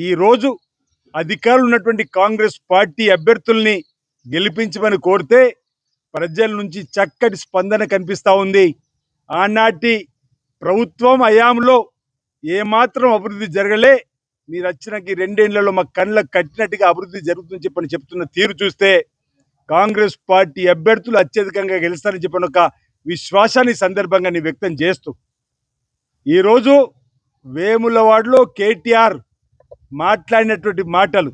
ఈరోజు అధికారులు ఉన్నటువంటి కాంగ్రెస్ పార్టీ అభ్యర్థుల్ని గెలిపించమని కోరితే ప్రజల నుంచి చక్కటి స్పందన కనిపిస్తూ ఉంది. ఆనాటి ప్రభుత్వం హయాంలో ఏమాత్రం అభివృద్ధి జరగలే. మీరు వచ్చినకి రెండేళ్ళలో మా కళ్ళకు కట్టినట్టుగా అభివృద్ధి జరుగుతుందని చెప్పని చెప్తున్న తీరు చూస్తే కాంగ్రెస్ పార్టీ అభ్యర్థులు అత్యధికంగా గెలుస్తారని చెప్పిన ఒక విశ్వాసాన్ని సందర్భంగా నేను వ్యక్తం చేస్తూ. ఈరోజు వేములవాడలో కేటీఆర్ మాట్లాడినటువంటి మాటలు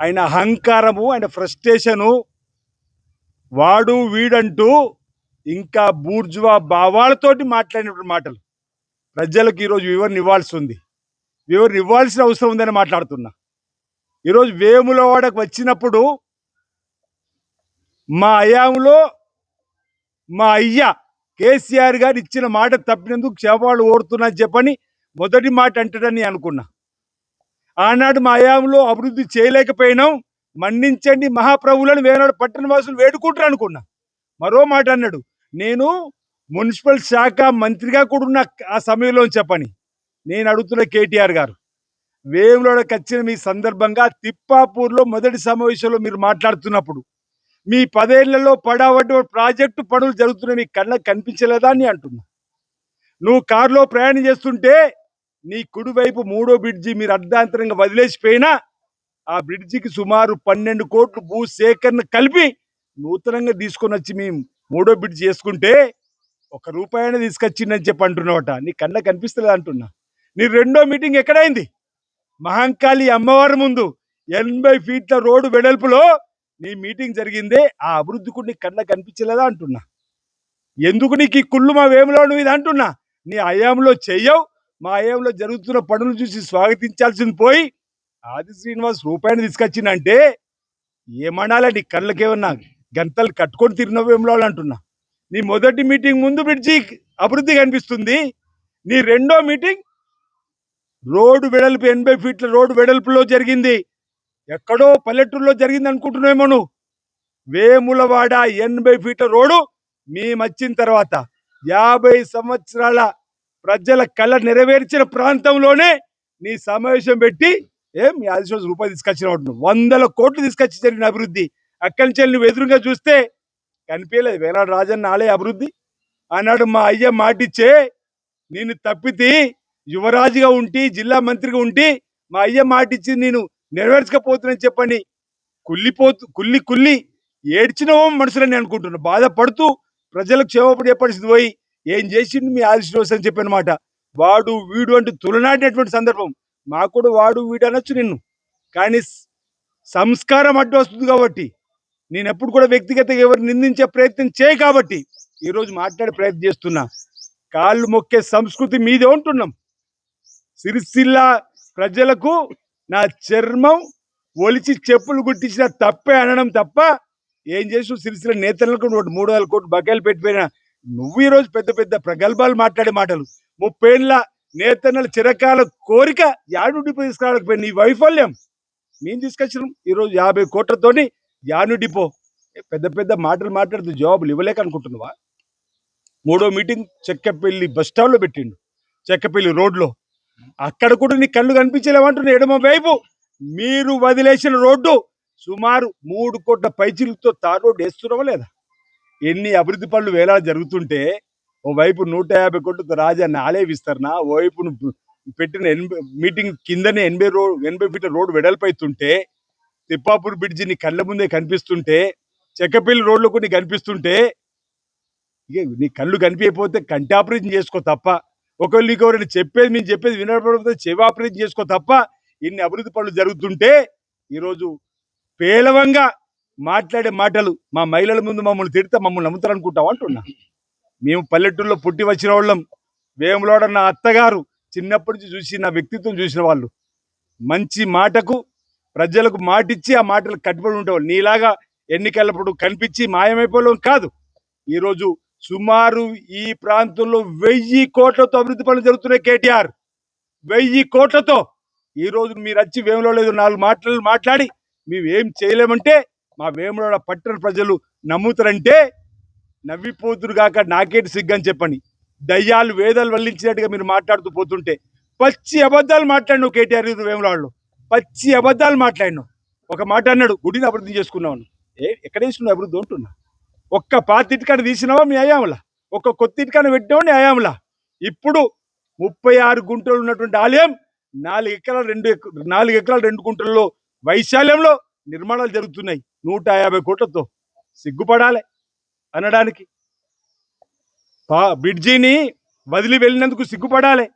ఆయన అహంకారము ఆయన ఫ్రస్ట్రేషను వాడు వీడంటూ ఇంకా బూర్జువా భావాలతోటి మాట్లాడినటువంటి మాటలు. ప్రజలకు ఈరోజు వివరణ ఇవ్వాల్సి ఉంది వివరణ ఇవ్వాల్సిన అవసరం ఉందని మాట్లాడుతున్నా. ఈరోజు వేములవాడకు వచ్చినప్పుడు మా అయాంలో మా అయ్య కేసీఆర్ గారు ఇచ్చిన మాట తప్పినందుకు క్షేమాలు ఓడుతున్నా చెప్పని మొదటి మాట అంటాడని అనుకున్నా. ఆనాడు మా అయాంలో అభివృద్ధి చేయలేకపోయినాం. మన్నించండి మహాప్రభులను వేనాడు పట్టణ వాసులు వేడుకుంటారు అనుకున్నా. మరో మాట అన్నాడు నేను మున్సిపల్ శాఖ మంత్రిగా కూడా ఉన్న ఆ సమయంలో చెప్పని. నేను అడుగుతున్న కేటీఆర్ గారు వేములోకి వచ్చిన మీ సందర్భంగా తిప్పాపూర్లో మొదటి సమావేశంలో మీరు మాట్లాడుతున్నప్పుడు మీ పదేళ్ళలో పడావడ్డ ప్రాజెక్టు పనులు జరుగుతున్నాయి మీ కళ్ళకు కనిపించలేదా? అని అంటున్నా. నువ్వు కారులో ప్రయాణం చేస్తుంటే నీ కుడివైపు మూడో బ్రిడ్జి మీరు అర్ధాంతరంగా వదిలేసిపోయినా ఆ బ్రిడ్జికి సుమారు పన్నెండు కోట్లు భూ సేకరణ కలిపి నూతనంగా తీసుకొని వచ్చి మేము మూడో బ్రిడ్జి చేసుకుంటే ఒక రూపాయన తీసుకొచ్చిందని చెప్పి అంటున్నావట. నీ కళ్ళ కనిపిస్తలేదు అంటున్నా. నీ రెండో మీటింగ్ ఎక్కడైంది? మహంకాళి అమ్మవారి ముందు ఎనభై ఫీట్ల రోడ్డు వెడల్పులో నీ మీటింగ్ జరిగిందే. ఆ అభివృద్ధి నీ కళ్ళ కనిపించలేదా అంటున్నా. ఎందుకు నీకు ఈ కుళ్ళు మా వేములో నువ్వు ఇది అంటున్నా? నీ అయాంలో చెయ్యవు మా అయాంలో జరుగుతున్న పనులు చూసి స్వాగతించాల్సింది పోయి ఆది శ్రీనివాస్ రూపాయిని తీసుకొచ్చిందంటే ఏమనాలా నీ కళ్ళకేమన్నా గంతలు కట్టుకొని తిరిగిన అంటున్నా. నీ మొదటి మీటింగ్ ముందు బ్రిడ్జి అభివృద్ధి కనిపిస్తుంది. నీ రెండో మీటింగ్ రోడ్డు వెడల్పు ఎనభై ఫీట్ల రోడ్డు వెడల్పులో జరిగింది. ఎక్కడో పల్లెటూరులో జరిగింది అనుకుంటున్నామో నువ్వు? వేములవాడ ఎనభై ఫీట్ల రోడ్డు మేము వచ్చిన తర్వాత యాభై సంవత్సరాల ప్రజల కళ నెరవేర్చిన ప్రాంతంలోనే నీ సమావేశం పెట్టి ఏం మీ రోజు రూపాయలు తీసుకొచ్చిన వందల కోట్లు తీసుకొచ్చి జరిగిన అభివృద్ధి. అక్కడి నుంచి వెళ్ళి నువ్వు ఎదురుగా చూస్తే కనిపించలేదు. వేలాడు రాజన్న ఆలయ అభివృద్ధి. ఆనాడు మా అయ్య మాటిచ్చే నేను తప్పితే యువరాజుగా ఉంటి జిల్లా మంత్రిగా ఉండి మా అయ్య మాటిచ్చి నేను నెరవేర్చకపోతున్నాను చెప్పండి కుల్లిపోతు కుల్లి కుల్లి ఏడ్చినవో మనుషులని అనుకుంటున్నా. బాధపడుతూ ప్రజలకు క్షేమపడి పరిస్థితి పోయి ఏం చేసిండు మీ ఆదిశ్రోస్ అని చెప్పిన మాట వాడు వీడు అంటూ తులనాడినటువంటి సందర్భం. మాకు కూడా వాడు వీడు అనొచ్చు నిన్ను. కానీ సంస్కారం అడ్డు వస్తుంది కాబట్టి నేను ఎప్పుడు కూడా వ్యక్తిగతంగా ఎవరు నిందించే ప్రయత్నం చేయ కాబట్టి ఈరోజు మాట్లాడే ప్రయత్నం చేస్తున్నా. కాళ్ళు మొక్కే సంస్కృతి మీదే ఉంటున్నాం. సిరిసిల్ల ప్రజలకు నా చర్మం ఒలిచి చెప్పులు గుట్టించిన తప్పే అనడం తప్ప ఏం చేసు సిరిసిల్ల నేతలకు మూడు వేల కోట్లు బకాయిలు పెట్టిపోయినా నువ్వు ఈరోజు పెద్ద పెద్ద ప్రగల్భాలు మాట్లాడే మాటలు. ముప్పేళ్ళ నేతన్నల చిరకాల కోరిక యాడు తీసుకురావడానికి నీ వైఫల్యం. మేము తీసుకొచ్చినాం. ఈరోజు యాభై కోట్లతోని యాను డిపో పెద్ద పెద్ద మాటలు మాట్లాడుతూ జవాబులు ఇవ్వలేక అనుకుంటున్నావా? మూడో మీటింగ్ చెక్కపల్లి బస్ పెట్టిండు. చెక్కపల్లి రోడ్లో. అక్కడ కూడా నీ కళ్ళు కనిపించలేమంటున్నా ఎడమ వైపు. మీరు వదిలేసిన రోడ్డు సుమారు మూడు కోట్ల పైచిలతో తార్ రోడ్డు వేస్తున్నావా లేదా? ఎన్ని అభివృద్ధి పనులు వేలా జరుగుతుంటే ఓ వైపు నూట యాభై కోట్ల రాజాన్ని ఆలయ విస్తరణ ఓవైపు పెట్టిన ఎనభై మీటింగ్ కిందనే ఎనభై రోడ్ ఎనభై ఫీట్ల రోడ్డు వెడల్పైతుంటే తిప్పాపూర్ బ్రిడ్జి నీ కళ్ళ ముందే కనిపిస్తుంటే చెక్కపల్లి రోడ్లు కొన్ని కనిపిస్తుంటే ఇక నీ కళ్ళు కనిపించకపోతే కంటి ఆపరేషన్ చేసుకో తప్ప ఒకవేళ నీకు ఎవరైనా చెప్పేది మేము చెప్పేది వినకపోతే చెవి ఆపరేషన్ చేసుకో తప్ప ఇన్ని అభివృద్ధి పనులు జరుగుతుంటే ఈరోజు పేలవంగా మాట్లాడే మాటలు మా మహిళల ముందు మమ్మల్ని తిడితే మమ్మల్ని నమ్ముతారు అనుకుంటావు అంటున్నా. మేము పల్లెటూరులో పుట్టి వచ్చిన వాళ్ళం. వేములోడ నా అత్తగారు చిన్నప్పటి నుంచి చూసి నా వ్యక్తిత్వం చూసిన వాళ్ళు. మంచి మాటకు ప్రజలకు మాటిచ్చి ఆ మాటలు కట్టుబడి ఉండేవాళ్ళు. నీలాగా ఎన్నికలప్పుడు కనిపించి మాయమైపోవడం కాదు. ఈరోజు సుమారు ఈ ప్రాంతంలో వెయ్యి కోట్లతో అభివృద్ధి పనులు జరుగుతున్నాయి కేటీఆర్. వెయ్యి కోట్లతో. ఈరోజు మీరు వచ్చి వేములో లేదు నాలుగు మాటలు మాట్లాడి మేము ఏం చేయలేమంటే మా వేములవాడ పట్టణ ప్రజలు నమ్ముతారంటే నవ్విపోతురుగాక నాకేటి సిగ్గని చెప్పని దయ్యాలు వేదాలు వల్లించినట్టుగా మీరు మాట్లాడుతూ పోతుంటే పచ్చి అబద్ధాలు మాట్లాడినావు కేటీఆర్ ఇది వేములాళ్ళు పచ్చి అబద్ధాలు మాట్లాడినావు ఒక మాట అన్నాడు గుడిని అభివృద్ధి చేసుకున్నావు ఏ ఎక్కడ వేసుకున్నావు అభివృద్ధి? ఉంటున్నా ఒక్క పాత ఇటుకాడ తీసినావా మీ అయాముల ఒక్క కొత్త ఇటుకాడ పెట్టినావా నీ ఇప్పుడు ముప్పై ఆరు గుంటలు ఉన్నటువంటి ఆలయం నాలుగు ఎకరాలు రెండు నాలుగు ఎకరాలు రెండు గుంటల్లో వైశాల్యంలో నిర్మాణాలు జరుగుతున్నాయి. నూట యాభై కోట్లతో సిగ్గుపడాలి అనడానికి. పా- బ్రిడ్జిని వదిలి వెళ్ళినందుకు సిగ్గుపడాలి.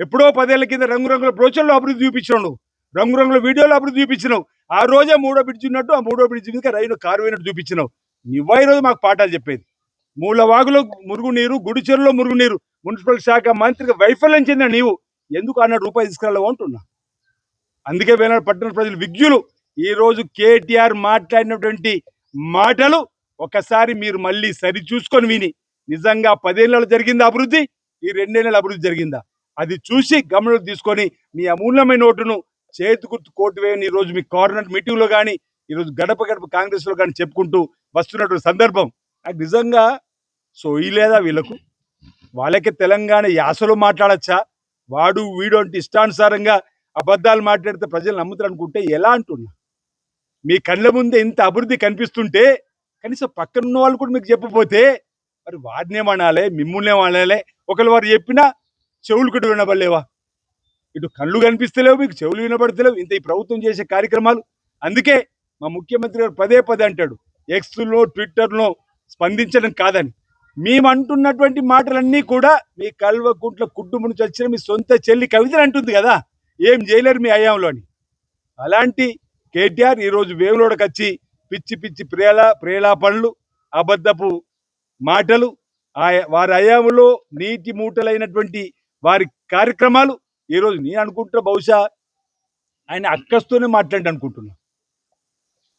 ఎప్పుడో పదేళ్ళ కింద రంగురంగుల బ్రోచర్లో అభివృద్ధి చూపించినాడు రంగురంగుల వీడియోలో అభివృద్ధి చూపించినావు. ఆ రోజే మూడో బ్రిడ్జ్ ఉన్నట్టు ఆ మూడో బ్రిడ్జ్ మీద రైలు కారు అయినట్టు చూపించినావు. నువ్వా ఈ రోజు మాకు పాఠాలు చెప్పేది? మూలవాగులో మురుగునీరు గుడిచెరులో మురుగునీరు మున్సిపల్ శాఖ మంత్రికి వైఫల్యం చెందిన నీవు. ఎందుకు అన్నాడు రూపాయి తీసుకురాలేవు అంటున్నా? అందుకే వేనాడు పట్టణ ప్రజలు విజ్ఞులు. ఈరోజు కేటీఆర్ మాట్లాడినటువంటి మాటలు ఒకసారి మీరు మళ్ళీ సరి చూసుకొని విని. నిజంగా పదేళ్ళలో జరిగిందా అభివృద్ధి? ఈ రెండేళ్ళ అభివృద్ధి జరిగిందా? అది చూసి గమనంలో తీసుకొని మీ అమూల్యమైన ఓటును చేతి గుర్తు కోటు వేయని ఈరోజు మీ కార్నర్ మీటింగ్లో కానీ ఈరోజు గడప గడప కాంగ్రెస్లో కానీ చెప్పుకుంటూ వస్తున్నటువంటి సందర్భం. నాకు నిజంగా సోయి లేదా వీళ్ళకు? వాళ్ళకి తెలంగాణ యాసలో మాట్లాడచ్చా? వాడు వీడు అంటే ఇష్టానుసారంగా అబద్ధాలు మాట్లాడితే ప్రజలు నమ్ముతారు అనుకుంటే ఎలా అంటున్నా? మీ కళ్ళ ముందే ఇంత అభివృద్ధి కనిపిస్తుంటే కనీసం పక్కన ఉన్న వాళ్ళు కూడా మీకు చెప్పపోతే మరి వాడినేమనాలే మిమ్ముల్నేమనాలే ఒకరు వారు చెప్పినా చెవులు కూడా వినబడలేవా? ఇటు కళ్ళు కనిపిస్తలేవు మీకు చెవులు వినబడతలేవు. ఇంత ఈ ప్రభుత్వం చేసే కార్యక్రమాలు. అందుకే మా ముఖ్యమంత్రి గారు పదే పదే అంటాడు ఎక్స్లో ట్విట్టర్లో స్పందించడం కాదని. మేము అంటున్నటువంటి మాటలన్నీ కూడా మీ కల్వకుంట్ల కుటుంబం నుంచి వచ్చిన మీ సొంత చెల్లి కవితలు అంటుంది కదా ఏం చేయలేరు మీ అయాంలో అని. అలాంటి కేటీఆర్ ఈరోజు వేవులోడకి వచ్చి పిచ్చి పిచ్చి ప్రేలా ప్రేలాపనలు అబద్ధపు మాటలు వారి అయాంలో నీటి మూటలైనటువంటి వారి కార్యక్రమాలు ఈరోజు నేను అనుకుంటున్నా బహుశా ఆయన అక్కస్తోనే మాట్లాడి అనుకుంటున్నా.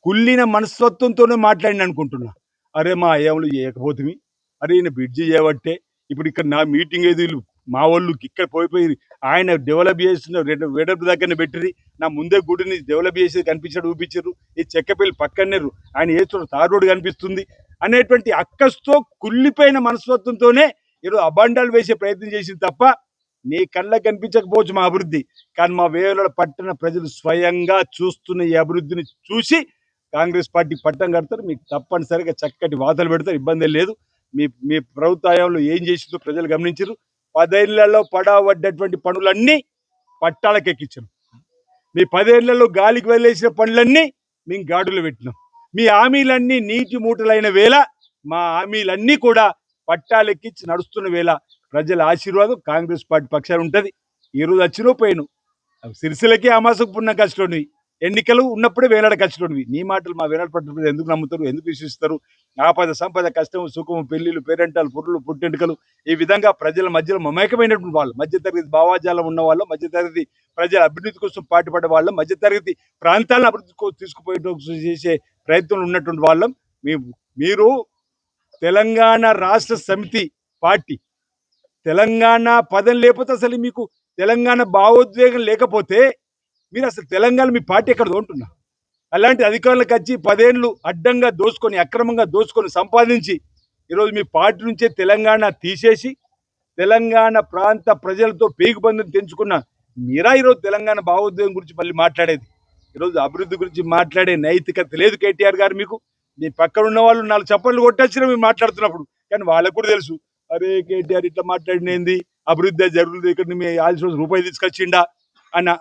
కుళ్ళిన మనస్తత్వంతోనే మాట్లాడి అనుకుంటున్నా. అరే మా అయ్యంలో చేయకపోతుంది అరే ఈయన బ్రిడ్జి చేయబట్టే ఇప్పుడు ఇక్కడ నా మీటింగ్ ఏది? వీళ్ళు మా వాళ్ళు ఇక్కడ పోయిపోయి ఆయన డెవలప్ చేసిన వెడల్పు దగ్గరనే పెట్టిరి నా ముందే గుడిని డెవలప్ చేసి కనిపించాడు చూపించారు ఈ చెక్కపల్లి పక్కనేరు ఆయన వేస్తున్న తార్ రోడ్డు కనిపిస్తుంది. అనేటువంటి అక్కస్తో కుళ్ళిపోయిన మనస్తత్వంతోనే ఈరోజు అబండాలు వేసే ప్రయత్నం చేసింది తప్ప నీ కళ్ళకి కనిపించకపోవచ్చు మా అభివృద్ధి. కానీ మా వేల పట్టణ ప్రజలు స్వయంగా చూస్తున్న ఈ అభివృద్ధిని చూసి కాంగ్రెస్ పార్టీ పట్టం కడతారు. మీకు తప్పనిసరిగా చక్కటి వాతలు పెడతారు. ఇబ్బంది లేదు. మీ మీ ప్రభుత్వ ఏం చేసిందో ప్రజలు గమనించరు పదేళ్ళలో పడవడ్డటువంటి పనులన్నీ పట్టాలకు ఎక్కించాం మీ పదేళ్ళలో గాలికి వదిలేసిన పనులన్నీ మేము గాడులు పెట్టినాం. మీ హామీలన్నీ నీటి మూటలైన వేళ మా హామీలన్నీ కూడా పట్టాలెక్కించి నడుస్తున్న వేళ ప్రజల ఆశీర్వాదం కాంగ్రెస్ పార్టీ పక్షాన ఉంటుంది. ఈ రోజు వచ్చినో పోయిను. సిరిసిలకి అమాసకు పున్న కష్టం ఎన్నికలు ఉన్నప్పుడే వేలాడ కష్టం నీ మాటలు మా వేలాడ పట్టినప్పుడు ఎందుకు నమ్ముతారు? ఎందుకు విశ్వసిస్తారు? ఆపద సంపద కష్టం సుఖం పెళ్ళిలు పేరెంటాలు పుర్రులు పుట్టెంటుకలు ఈ విధంగా ప్రజల మధ్యలో మమేకమైనటువంటి వాళ్ళు మధ్యతరగతి భావాజాలం ఉన్న వాళ్ళు మధ్యతరగతి ప్రజల అభివృద్ధి కోసం పాటుపడే వాళ్ళు మధ్యతరగతి ప్రాంతాలను అభివృద్ధి కోసం తీసుకుపోయే చేసే ప్రయత్నంలో ఉన్నటువంటి వాళ్ళం. మీ మీరు తెలంగాణ రాష్ట్ర సమితి పార్టీ. తెలంగాణ పదం లేకపోతే అసలు మీకు తెలంగాణ భావోద్వేగం లేకపోతే మీరు అసలు తెలంగాణ మీ పార్టీ ఎక్కడ ఉంటున్నా అలాంటి అధికారులకు వచ్చి పదేళ్ళు అడ్డంగా దోసుకొని అక్రమంగా దోసుకొని సంపాదించి ఈరోజు మీ పార్టీ నుంచే తెలంగాణ తీసేసి తెలంగాణ ప్రాంత ప్రజలతో పేగుబంధం తెంచుకున్న మీరా ఈరోజు తెలంగాణ భావోద్వేగం గురించి మళ్ళీ మాట్లాడేది? ఈరోజు అభివృద్ధి గురించి మాట్లాడే నైతికత లేదు కేటీఆర్ గారు మీకు. మీ పక్కన ఉన్న వాళ్ళు నాలుగు చప్పట్లు కొట్టచ్చిన మీరు మాట్లాడుతున్నప్పుడు. కానీ వాళ్ళకు కూడా తెలుసు. అరే కేటీఆర్ ఇట్లా మాట్లాడినేంది? అభివృద్ధి జరుగుతుంది. ఇక్కడ మీ ఆల్సిన రూపాయి తీసుకొచ్చిండా? అని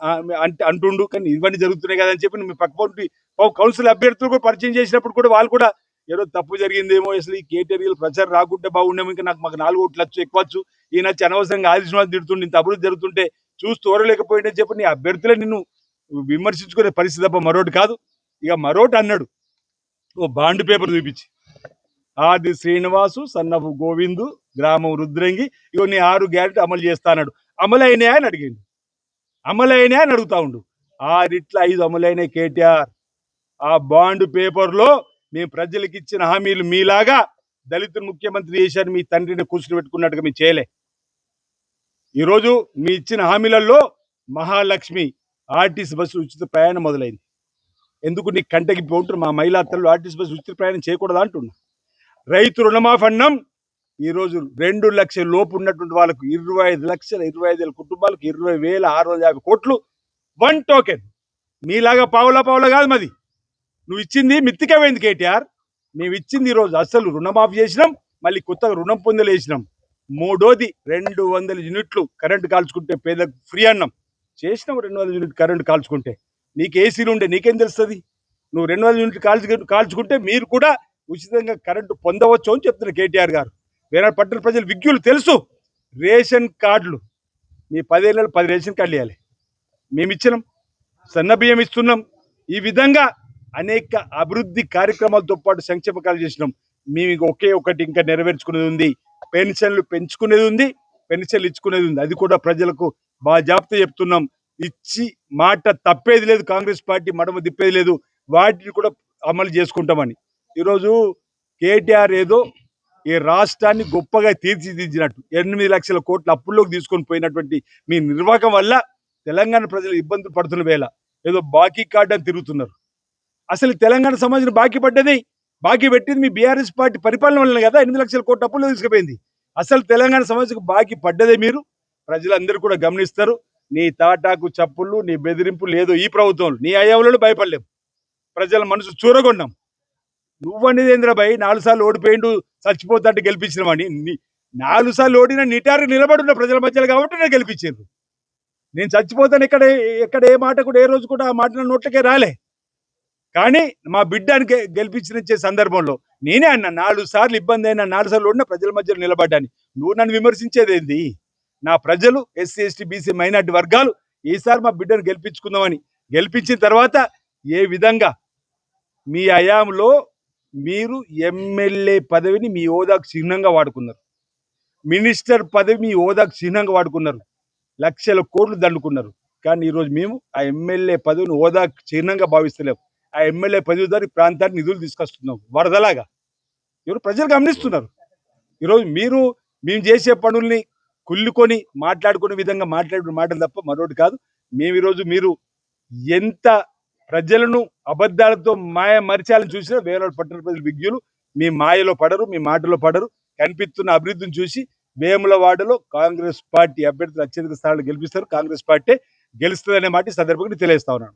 అంటే అంటుండు కానీ ఇవన్నీ జరుగుతున్నాయి కదా అని చెప్పి మీ పక్క కౌన్సిల్ అభ్యర్థులు కూడా పరిచయం చేసినప్పుడు కూడా వాళ్ళు కూడా ఏదో తప్పు జరిగిందేమో అసలు ఈ కేటీఆర్ ప్రచారం రాకుంటే బాగుండేమో ఇంకా నాకు మాకు నాలుగు ఓట్లు వచ్చు ఎక్కువచ్చు ఈయన వచ్చి అనవసరంగా ఆదిశ్వాసం తిడుతుండే ఇంత అభివృద్ధి జరుగుతుంటే చూసి తోరలేకపోయిందని చెప్పి నీ అభ్యర్థులే నిన్ను విమర్శించుకునే పరిస్థితి తప్ప మరోటి కాదు. ఇక మరోటి అన్నాడు ఓ బాండ్ పేపర్ చూపించి. ఆది శ్రీనివాసు సన్నపు గోవిందు గ్రామం రుద్రంగి ఇవన్నీ ఆరు గ్యారెంటీ అమలు చేస్తాడు అమలు అయినాయా అని అమలైన అని అడుగుతా ఉండు. ఆరిట్ల ఐదు అమలైన కేటీఆర్. ఆ బాండ్ పేపర్లో మేము ప్రజలకు ఇచ్చిన హామీలు మీలాగా దళితులు ముఖ్యమంత్రి చేశారు మీ తండ్రిని కూర్చుని పెట్టుకున్నట్టుగా మీ చేయలే. ఈరోజు మీ ఇచ్చిన హామీలలో మహాలక్ష్మి ఆర్టీసీ బస్సు ఉచిత ప్రయాణం మొదలైంది. ఎందుకు నీ కంటకి పోంటారు మా మహిళా తల్లు ఆర్టీసీ బస్సు ఉచిత ప్రయాణం చేయకూడదా అంటున్నా. రైతు రుణమాఫీ అన్నం ఈ రోజు రెండు లక్షల లోపు ఉన్నటువంటి వాళ్ళకు ఇరవై ఐదు లక్షల ఇరవై ఐదు వేల కుటుంబాలకు ఇరవై వేల ఆరు వందల యాభై కోట్లు వన్ టోకెన్. మీలాగా పావులా పావులా కాదు మాది. నువ్వు ఇచ్చింది మిత్తికమైంది కేటీఆర్. మేము ఇచ్చింది ఈరోజు అసలు రుణమాఫీ చేసినాం మళ్ళీ కొత్తగా రుణం పొందలు వేసినాం మూడోది రెండు వందల యూనిట్లు కరెంటు కాల్చుకుంటే పేదలకు ఫ్రీ అన్నాం. చేసినాం రెండు వందల యూనిట్ కరెంటు కాల్చుకుంటే. నీకు ఏసీలు ఉండే నీకేం తెలుస్తుంది? నువ్వు రెండు వందల యూనిట్లు కాల్చు కాల్చుకుంటే మీరు కూడా ఉచితంగా కరెంటు పొందవచ్చు అని చెప్తున్నారు కేటీఆర్ గారు. వేరే పట్టణ ప్రజలు విజ్ఞులు తెలుసు. రేషన్ కార్డులు. మీ పదేళ్ళలో పది రేషన్ కార్డులు ఇవ్వాలి మేము ఇచ్చినాం. సన్న బియ్యం ఇస్తున్నాం. ఈ విధంగా అనేక అభివృద్ధి కార్యక్రమాలతో పాటు సంక్షేమకాలు చేసినాం. మేము ఒకే ఒకటి ఇంకా నెరవేర్చుకునేది ఉంది. పెన్షన్లు పెంచుకునేది ఉంది. పెన్షన్లు ఇచ్చుకునేది ఉంది. అది కూడా ప్రజలకు బాజాప్త చెప్తున్నాం. ఇచ్చి మాట తప్పేది లేదు. కాంగ్రెస్ పార్టీ మడమ తిప్పేది లేదు. వాటిని కూడా అమలు చేసుకుంటామని. ఈరోజు కేటీఆర్ ఏదో ఈ రాష్ట్రాన్ని గొప్పగా తీర్చిదిద్దినట్టు ఎనిమిది లక్షల కోట్ల అప్పుల్లోకి తీసుకొని పోయినటువంటి మీ నిర్వాహకం వల్ల తెలంగాణ ప్రజలు ఇబ్బందులు పడుతున్న వేళ ఏదో బాకీ కార్డు అని తిరుగుతున్నారు. అసలు తెలంగాణ సమాజం బాకీ పడ్డది? బాకీ పెట్టింది మీ బీఆర్ఎస్ పార్టీ పరిపాలన వల్ల కదా ఎనిమిది లక్షల కోట్ల అప్పుల్లో తీసుకుపోయింది. అసలు తెలంగాణ సమాజంకు బాకీ పడ్డదే మీరు? ప్రజలందరూ కూడా గమనిస్తారు. నీ తాటాకు చప్పుళ్ళు నీ బెదిరింపు లేదు ఈ ప్రభుత్వంలో. నీ అయ్యవులలో భయపడలేం. ప్రజల మనసు చూరగొన్నాం. నువ్వనేది ఏంద్రబాయ్ నాలుగు సార్లు ఓడిపోయిండు. చచ్చిపోతాంటే గెలిపించినవని నీ- నాలుగు సార్లు ఓడిన నిటారు నిలబడున్న ప్రజల మధ్యలో కాబట్టి నేను గెలిపించారు నేను చచ్చిపోతాను ఇక్కడ ఎక్కడ ఏ మాట కూడా ఏ రోజు కూడా ఆ మాట నా నోట్లకే రాలే. కానీ మా బిడ్డని గెలిపించిన సందర్భంలో నేనే అన్న నాలుగు సార్లు ఇబ్బంది అయినా నాలుగు సార్లు ఓడిన ప్రజల మధ్యలో నిలబడ్డాని. నువ్వు నన్ను విమర్శించేది ఏంది? నా ప్రజలు ఎస్సీ ఎస్టీ బీసీ మైనార్టీ వర్గాలు ఈసారి మా బిడ్డను గెలిపించుకుందామని. గెలిపించిన తర్వాత ఏ విధంగా మీ హయాంలో మీరు ఎమ్మెల్యే పదవిని మీ హోదాకు చిహ్నంగా వాడుకున్నారు. మినిస్టర్ పదవి మీ హోదాకు చిహ్నంగా వాడుకున్నారు. లక్షల కోట్లు దండుకున్నారు. కానీ ఈరోజు మేము ఆ ఎమ్మెల్యే పదవిని హోదాకు చిహ్నంగా భావిస్తలేము ఆ ఎమ్మెల్యే పదవి ద్వారా ఈ ప్రాంతానికి నిధులు తీసుకొస్తున్నాం. వరదలాగా. ఎవరు ప్రజలు గమనిస్తున్నారు. ఈరోజు మీరు మేము చేసే పనుల్ని కుళ్ళుకొని మాట్లాడుకునే విధంగా మాట్లాడుకునే మాటలు తప్ప మరొకటి కాదు. మేము ఈరోజు మీరు ఎంత ప్రజలను అబద్ధాలతో మాయ మరిచాలని చూసినా వేరే పట్టణ ప్రజలు విజ్ఞులు మీ మాయలో పడరు మీ మాటలో పడరు. కనిపిస్తున్న అభివృద్ధిని చూసి వేములవాడలో కాంగ్రెస్ పార్టీ అభ్యర్థులు అత్యధిక స్థానాలు గెలిపిస్తారు. కాంగ్రెస్ పార్టీ గెలుస్తుందనే మాట సందర్భంగా తెలియజేస్తా ఉన్నాను.